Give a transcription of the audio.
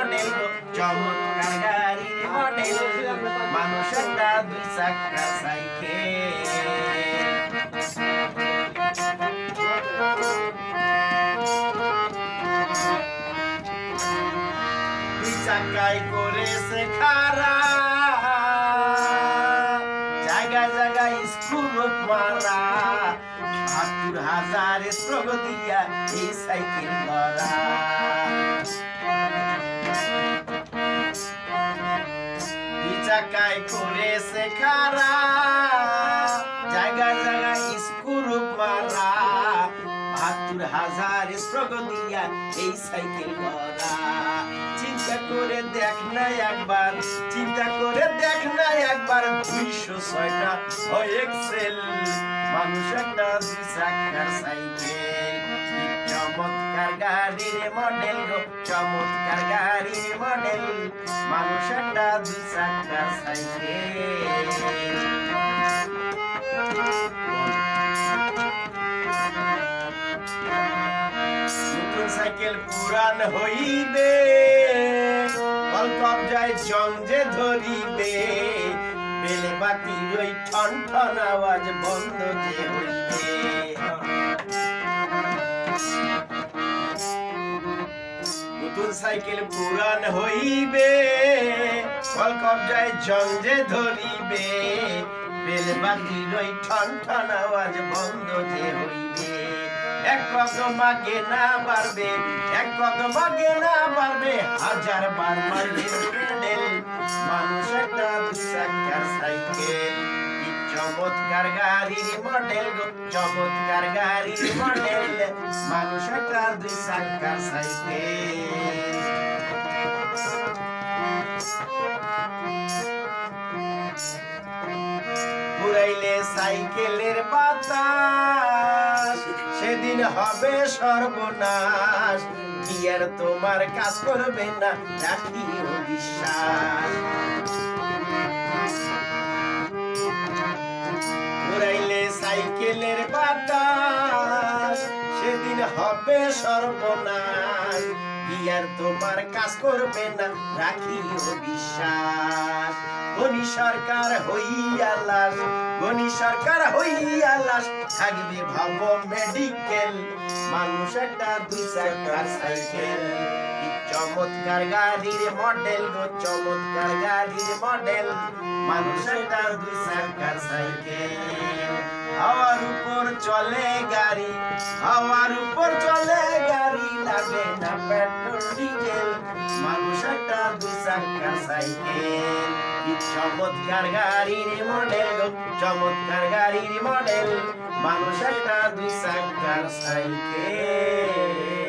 Model চমৎকার cycle. দুই করেছে খারা। জায়গায় জায়গায় স্কুল মারা। বাহাত্তর হাজার প্রগতিয়া এই সাইকেল করা চাকায় করেছে খারা, জায়গা জায়গায় স্কুল মারা বাহাত্তর হাজার প্রগতিয়া এই সাইকেল করা চিন্তা করে দেখ না একবার চিন্তা করে দেখ না একবার দুইশো ছয়টা। ও এক্সেল মানুষ একটা দুই সাইকেল চমৎকার গাড়ির মডেল গো, চমৎকার গাড়ির মডেল। মানুষ একটা দুই সাইকেল নতুন সাইকেল পুরান হইবে। জং ধরিবে বেলে বাতি ওই ঠন ঠন আওয়াজ বন্ধ যে হইবে নতুন সাইকেল পুরান হইবে, কল কবজায় জং যে ধরিবে বেলে বাতি ওই ঠন ঠন আওয়াজ বন্ধ যে হইবে। এক কদম আগে না পারবে এক কদম আগে না পারবে হাজার বার মারবে প্যাডেল মানুষ একটা দুচাকার সাইকেল চমৎকার গাড়ির মডেল চমৎকার গাড়ির মডেল। মানুষ একটা দুই সাইকেল। ঘুরাইলে সাইকেলের বাতাস, সেদিন হবে সর্বনাশ। কি আর তোমার কাজ করবে না রাখিও বিশ্বাস। সাইকেলের বাতাস, সেদিন হবে সর্বনাশ। কি আর তোমার কাজ করবে না রাখিও বিশ্বাস। গনি সরকার হইয়া লাশ গনি সরকার হইয়া লাশ, থাকবে ভাব মেডিকেল মানুষ একটা দুই চাকার সাইকেল চমৎকার গাড়ির মডেল গো, চমৎকার গাড়ির মডেল মানুষ একটা দুই চাকার সাইকেল হাওয়ার উপর চলে গাড়ি, হাওয়ার উপর চলে গাড়ি লাগে না পেট্রোল ডিজেল মানুষ একটা দুই চাকার সাইকেল চমৎকার গাড়ির মডেল চমৎকার গাড়ির মডেল। মানুষ একটা দুই চাকার সাইকেল।